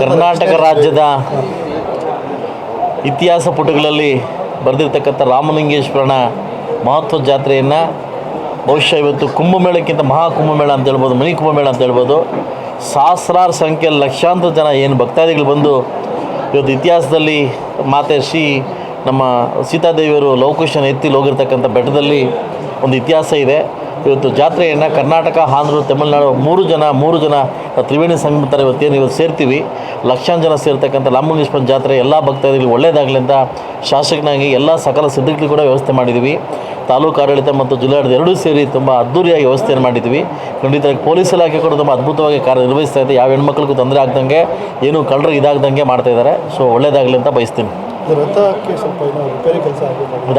ಕರ್ನಾಟಕ ರಾಜ್ಯದ ಇತಿಹಾಸ ಪುಟಗಳಲ್ಲಿ ಬರೆದಿರ್ತಕ್ಕಂಥ ರಾಮಲಿಂಗೇಶ್ವರನ ಮಹತ್ವ ಜಾತ್ರೆಯನ್ನು ಬಹುಶಃ ಇವತ್ತು ಕುಂಭಮೇಳಕ್ಕಿಂತ ಮಹಾಕುಂಭಮೇಳ ಅಂತ ಹೇಳ್ಬೋದು, ಮನಿ ಕುಂಭಮೇಳ ಅಂತ ಹೇಳ್ಬೋದು. ಸಹಸ್ರಾರು ಸಂಖ್ಯೆಯಲ್ಲಿ ಲಕ್ಷಾಂತರ ಜನ ಏನು ಭಕ್ತಾದಿಗಳು ಬಂದು ಇವತ್ತು ಇತಿಹಾಸದಲ್ಲಿ ಮಾತೆ ಶ್ರೀ ನಮ್ಮ ಸೀತಾದೇವಿಯವರು ಲವಕುಶನ ಎತ್ತಿ ಹೋಗಿರ್ತಕ್ಕಂಥ ಬೆಟ್ಟದಲ್ಲಿ ಒಂದು ಇತಿಹಾಸ ಇದೆ. ಇವತ್ತು ಜಾತ್ರೆಯನ್ನು ಕರ್ನಾಟಕ, ಆಂಧ್ರ, ತಮಿಳುನಾಡು ಮೂರು ಜನ ಮೂರು ಜನ ತ್ರಿವೇಣಿ ಸಂಗಮ ಥರ ಇವತ್ತೇನು ಇವತ್ತು ಸೇರ್ತೀವಿ. ಲಕ್ಷಾಂತರ ಜನ ಸೇರ್ತಕ್ಕಂಥ ಲಾಂಬುಲಿಂಗೇಶ್ವರ ಜಾತ್ರೆ ಎಲ್ಲ ಭಕ್ತಾದಿಗಳಿಗೆ ಒಳ್ಳೆಯದಾಗಲಿ ಅಂತ ಶಾಸಕನಾಗಿ ಎಲ್ಲ ಸಕಲ ಸಿದ್ಧತೆಗಳು ಕೂಡ ವ್ಯವಸ್ಥೆ ಮಾಡಿದ್ದೀವಿ ತಾಲೂಕು ಆಡಳಿತ ಮತ್ತು ಜಿಲ್ಲಾಡಳಿತ ಎರಡೂ ಸೇರಿ ತುಂಬ ಅದ್ದೂರಿಯಾಗಿ ವ್ಯವಸ್ಥೆಯನ್ನು ಮಾಡಿದ್ದೀವಿ ಖಂಡಿತ ಪೊಲೀಸ್ ಇಲಾಖೆ ಕೂಡ ತುಂಬ ಅದ್ಭುತವಾಗಿ ಕಾರ್ಯನಿರ್ವಹಿಸ್ತಾ ಇದೆ. ಯಾವ ಹೆಣ್ಮಕ್ಳಿಗೂ ತೊಂದರೆ ಆಗ್ದಂಗೆ, ಏನು ಕಳ್ಳರು ಇದಾಗ್ದಂಗೆ ಮಾಡ್ತಾಯಿದ್ದಾರೆ ಸೊ ಒಳ್ಳೆಯದಾಗಲಿ ಅಂತ ಬಯಸ್ತೀನಿ. ರಥಕ್ಕೆ ಸ್ವಲ್ಪ ಏನೋ ರಿಪೇರಿ ಕೆಲಸ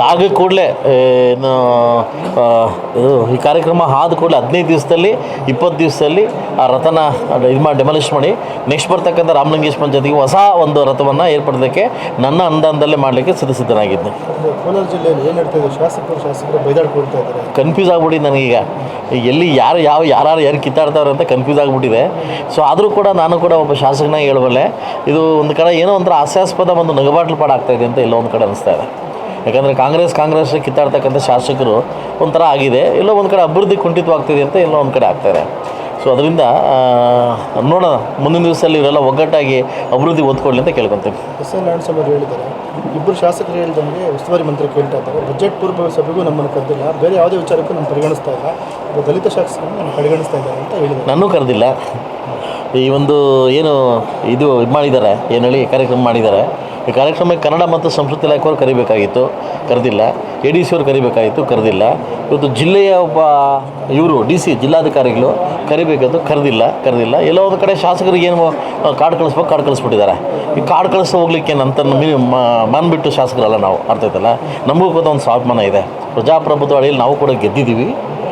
ಆಗಬೇಕು ಕೂಡಲೇ ಏನು ಇದು ಈ ಕಾರ್ಯಕ್ರಮ ಆದ ಕೂಡಲೇ ಹದಿನೈದು ದಿವಸದಲ್ಲಿ ಇಪ್ಪತ್ತು ದಿವಸದಲ್ಲಿ ಆ ರಥನ ಇದು ಮಾಡಿ ಡೆಮಾಲಿಷ್ ಮಾಡಿ ನೆಕ್ಸ್ಟ್ ಬರ್ತಕ್ಕಂಥ ರಾಮಲಿಂಗೇಶ್ವರ ಜೊತೆಗೆ ಹೊಸ ಒಂದು ರಥವನ್ನು ಏರ್ಪಡೋದಕ್ಕೆ ನನ್ನ ಅನುದಾನದಲ್ಲೇ ಮಾಡಲಿಕ್ಕೆ ಸಿದ್ಧಸಿದ್ಧನಾಗಿದ್ದೆ. ಕೋಲಾರ ಜಿಲ್ಲೆಯಲ್ಲಿ ಏನು ಶಾಸಕರು ಶಾಸಕರು ಬೈದಾಡ್ಕೊಳ್ತಾ ಇದ್ದಾರೆ. ಕನ್ಫ್ಯೂಸ್ ಆಗ್ಬಿಡಿ ನನಗೀಗ. ಎಲ್ಲಿ ಯಾರು ಯಾವ ಯಾರು ಯಾರು ಕಿತ್ತಾಡ್ತಾವ್ರೆ ಅಂತ ಕನ್ಫ್ಯೂಸ್ ಆಗಿಬಿಟ್ಟಿದೆ. ಸೊ ಆದರೂ ಕೂಡ ನಾನು ಕೂಡ ಒಬ್ಬ ಶಾಸಕನಾಗಿ ಹೇಳಬಲ್ಲೆ ಇದು ಒಂದು ಕಡೆ ಏನೋ ಒಂಥರ ಹಾಸ್ಯಾಸ್ಪದ ಒಂದು ನಗಬಾಟ್ಲು ಪಾಡಾಗ್ತಾ ಇದೆ ಅಂತ ಎಲ್ಲೋ ಒಂದು ಕಡೆ ಅನಿಸ್ತಾ ಇದೆ. ಯಾಕಂದರೆ ಕಾಂಗ್ರೆಸ್ ಕಾಂಗ್ರೆಸ್ ಕಿತ್ತಾಡ್ತಕ್ಕಂಥ ಶಾಸಕರು ಒಂಥರ ಆಗಿದೆ ಎಲ್ಲೋ ಒಂದು ಕಡೆ ಅಭಿವೃದ್ಧಿ ಕುಂಠಿತವಾಗ್ತಿದೆ ಅಂತ ಎಲ್ಲೋ ಒಂದು ಕಡೆ ಆಗ್ತಾಯಿದೆ ಸೊ ಅದರಿಂದ ನೋಡೋಣ ಮುಂದಿನ ದಿವಸದಲ್ಲಿ ಇವರೆಲ್ಲ ಒಗ್ಗಟ್ಟಾಗಿ ಅಭಿವೃದ್ಧಿ ಓದ್ಕೊಳ್ಳಿ ಅಂತ ಕೇಳ್ಕೊತೀವಿ ಎಸ್ ಎನ್ ನಾರಾಯಣ ಸ್ವಾಮಿ ಹೇಳಿದ್ದಾರೆ ಇಬ್ಬರು ಶಾಸಕರು ಹೇಳಿದಂಗೆ ಉಸ್ತುವಾರಿ ಮಂತ್ರಿ ಕೇಳ್ತಾ ಇದ್ದಾರೆ. ಬಜೆಟ್ ಪೂರ್ವ ಸಭೆಗೂ ನಮ್ಮನ್ನು ಕರೆದಿಲ್ಲ ಬೇರೆ ಯಾವುದೇ ವಿಚಾರಕ್ಕೂ ನಮ್ಮ ಪರಿಗಣಿಸ್ತಾ ಇಲ್ಲ ದಲಿತ ಶಾಸಕರನ್ನು ನಾನು ಪರಿಗಣಿಸ್ತಾ ಇದ್ದಾರೆ ಅಂತ ಹೇಳಿದ್ದಾರೆ. ನಾನು ಕರೆದಿಲ್ಲ. ಈ ಒಂದು ಏನು ಇದು ಇದು ಮಾಡಿದ್ದಾರೆ, ಏನು ಹೇಳಿ, ಕಾರ್ಯಕ್ರಮ ಮಾಡಿದ್ದಾರೆ. ಈ ಕಾರ್ಯಕ್ರಮಕ್ಕೆ ಕನ್ನಡ ಮತ್ತು ಸಂಸ್ಕೃತಿ ಇಲಾಖೆಯವರು ಕರಿಬೇಕಾಗಿತ್ತು, ಕರೆದಿಲ್ಲ. ಎ ಡಿ ಸಿ ಅವ್ರು ಕರಿಬೇಕಾಗಿತ್ತು, ಕರೆದಿಲ್ಲ. ಇವತ್ತು ಜಿಲ್ಲೆಯ ಒಬ್ಬ ಇವರು ಡಿ ಸಿ ಜಿಲ್ಲಾಧಿಕಾರಿಗಳು ಕರಿಬೇಕಂತ ಕರೆದಿಲ್ಲ ಕರೆದಿಲ್ಲ. ಎಲ್ಲೋ ಒಂದು ಕಡೆ ಶಾಸಕರಿಗೆ ಏನು ಕಾರ್ಡ್ ಕಳಿಸ್ಬೇಕು ಕಾರ್ಡ್ ಕಳಿಸ್ಬಿಟ್ಟಿದ್ದಾರೆ. ಈ ಕಾರ್ಡ್ ಕಳಿಸ್ ಹೋಗ್ಲಿಕ್ಕೆ ಏನಂತ ಮನ್ಬಿಟ್ಟು ಶಾಸಕರಲ್ಲ ನಾವು, ಅರ್ಥ ಆಯ್ತಲ್ಲ? ನಮಗೂ ಕೂಡ ಒಂದು ಸ್ವಾಭಿಮಾನ ಇದೆ. ಪ್ರಜಾಪ್ರಭುತ್ವ ಅಡಿಯಲ್ಲಿ ನಾವು ಕೂಡ ಗೆದ್ದಿದ್ದೀವಿ.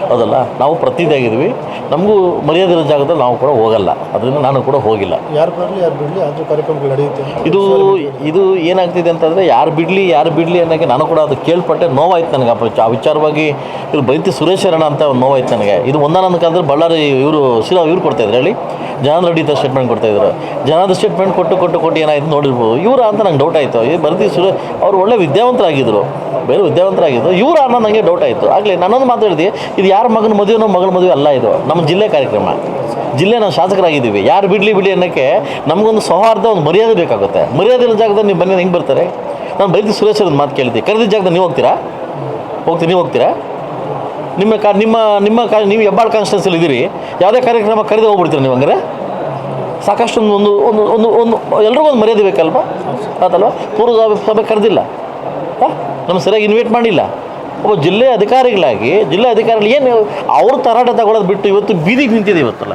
ಹೌದಲ್ಲ? ನಾವು ಪ್ರತಿನಿಧಿಯಾಗಿದ್ದೀವಿ. ನಮಗೂ ಮರ್ಯಾದೆ ಇರೋ ಜಾಗದಲ್ಲಿ ನಾವು ಕೂಡ ಹೋಗಲ್ಲ. ಅದರಿಂದ ನಾನು ಕೂಡ ಹೋಗಿಲ್ಲ. ಯಾರು ಬರಲಿ ಯಾರು ಬಿಡಲಿ ಅದು ಕಾರ್ಯಕ್ರಮಗಳು ನಡೆಯುತ್ತೆ. ಇದು ಇದು ಏನಾಗ್ತಿದೆ ಅಂತಂದರೆ ಯಾರು ಬಿಡಲಿ ಯಾರು ಬಿಡಲಿ ಅನ್ನೋಕ್ಕೆ ನಾನು ಕೂಡ ಅದು ಕೇಳ್ಪಟ್ಟೆ. ನೋವಾಯ್ತು ನನಗೆ ಆ ವಿಚ- ವಿಚಾರವಾಗಿ ಇದು ಬೈತಿ ಸುರೇಶ್ ಅರಣ ಅಂತ ಒಂದು ನೋವಾಯ್ತು ನನಗೆ. ಇದು ಒಂದಾನೊಂದು ಕಾಲದಲ್ಲಿ ಬಳ್ಳಾರಿ ಇವರು ಶಿರಾ ಇವ್ರು ಕೊಡ್ತಾಯಿದ್ರು ಹೇಳಿ. ಜನಾರ್ದನ್ ರೆಡ್ಡಿ ಸ್ಟೇಟ್ಮೆಂಟ್ ಸ್ಟೇಟ್ಮೆಂಟ್ ಕೊಡ್ತಾಯಿದ್ರು ಜನರ ಸ್ಟೇಟ್ಮೆಂಟ್ ಕೊಟ್ಟು ಕೊಟ್ಟು ಕೊಟ್ಟು ಏನಾಯ್ತು ನೋಡಿರ್ಬೋದು ಇವರ ಅಂತ ನಂಗೆ ಡೌಟ್ ಆಯಿತು. ಈ ಬರ್ದಿ ಸುರೇ ಅವ್ರು ಒಳ್ಳೆ ವಿದ್ಯಾವಂತರಾಗಿದ್ದರು ಬೇರೆ ವಿದ್ಯಾವಂತರಾಗಿದ್ದರು ಇವ್ರು ಅನ್ನೋ ನನಗೆ ಡೌಟ್ ಆಯಿತು. ಆಗಲಿ ನಾನೊಂದು ಮಾತಾಡಿದೆ ಇದು ಯಾರ ಮಗನ ಮದುವೆನೋ ಮಗಳ ಮದುವೆ ಅಲ್ಲ ಇದು. ನಮ್ಮ ಜಿಲ್ಲೆ ಕಾರ್ಯಕ್ರಮ. ಜಿಲ್ಲೆ ನಾವು ಶಾಸಕರಾಗಿದ್ದೀವಿ. ಯಾರು ಬಿಡಲಿ ಬಿಡಿ ಅನ್ನೋಕ್ಕೆ ನಮಗೊಂದು ಸೌಹಾರ್ದ, ಒಂದು ಮರ್ಯಾದೆ ಬೇಕಾಗುತ್ತೆ. ಮರ್ಯಾದೆ ಜಾಗದಲ್ಲಿ ನೀವು ಬನ್ನಿ ಹೆಂಗೆ ಬರ್ತಾರೆ? ನಾನು ಬೈದಿ ಸುರೇಶ್ ಅವ್ರದ್ದು ಮಾತು ಕೇಳ್ತೀವಿ ಕರೆದಿದ್ದ ಜಾಗದಲ್ಲಿ ನೀವು ಹೋಗ್ತೀರಾ? ಹೋಗ್ತೀರಿ? ನೀವು ಹೋಗ್ತೀರಾ? ನಿಮ್ಮ ಕಾ, ನಿಮ್ಮ ನಿಮ್ಮ ಕಾ, ನೀವು ಹೆಬ್ಬಾಳ್ ಕಾನ್ಸ್ಟೆನ್ಸಲ್ಲಿ ಇದ್ದೀರಿ. ಯಾವುದೇ ಕಾರ್ಯಕ್ರಮ ಕರೆದು ಹೋಗ್ಬಿಡ್ತೀರಾ ನೀವು ಹಂಗಾರೆ? ಸಾಕಷ್ಟು ಒಂದು ಒಂದು ಒಂದು ಒಂದು ಒಂದು, ಎಲ್ರಿಗೂ ಒಂದು ಮರ್ಯಾದೆ ಬೇಕಲ್ವ? ಆತಲ್ವ? ಪೂರ್ವ ಸಭೆ- ಕರೆದಿಲ್ಲ. ನಮ್ಮ ಸರಿಯಾಗಿ ಇನ್ವೈಟ್ ಮಾಡಿಲ್ಲ. ಒಬ್ಬ ಜಿಲ್ಲೆ ಅಧಿಕಾರಿಗಳಾಗಿ, ಜಿಲ್ಲಾ ಅಧಿಕಾರಿಗಳು ಏನು ಅವ್ರ ತರಾಟ ತಗೊಳ್ಳೋದು ಬಿಟ್ಟು ಇವತ್ತು ಬೀದಿಗೆ ನಿಂತಿದೆ ಇವತ್ತಲ್ಲ.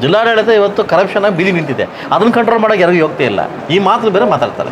ಜಿಲ್ಲಾಡಳಿತ ಇವತ್ತು ಕರಪ್ಷನ್ ಬೀದಿ ನಿಂತಿದೆ. ಅದನ್ನು ಕಂಟ್ರೋಲ್ ಮಾಡೋಕೆ ಯಾರಿಗೂ ಯೋಗ್ಯತೆ ಇಲ್ಲ. ಈ ಮಾತು ಬೇರೆ ಮಾತಾಡ್ತಾರೆ.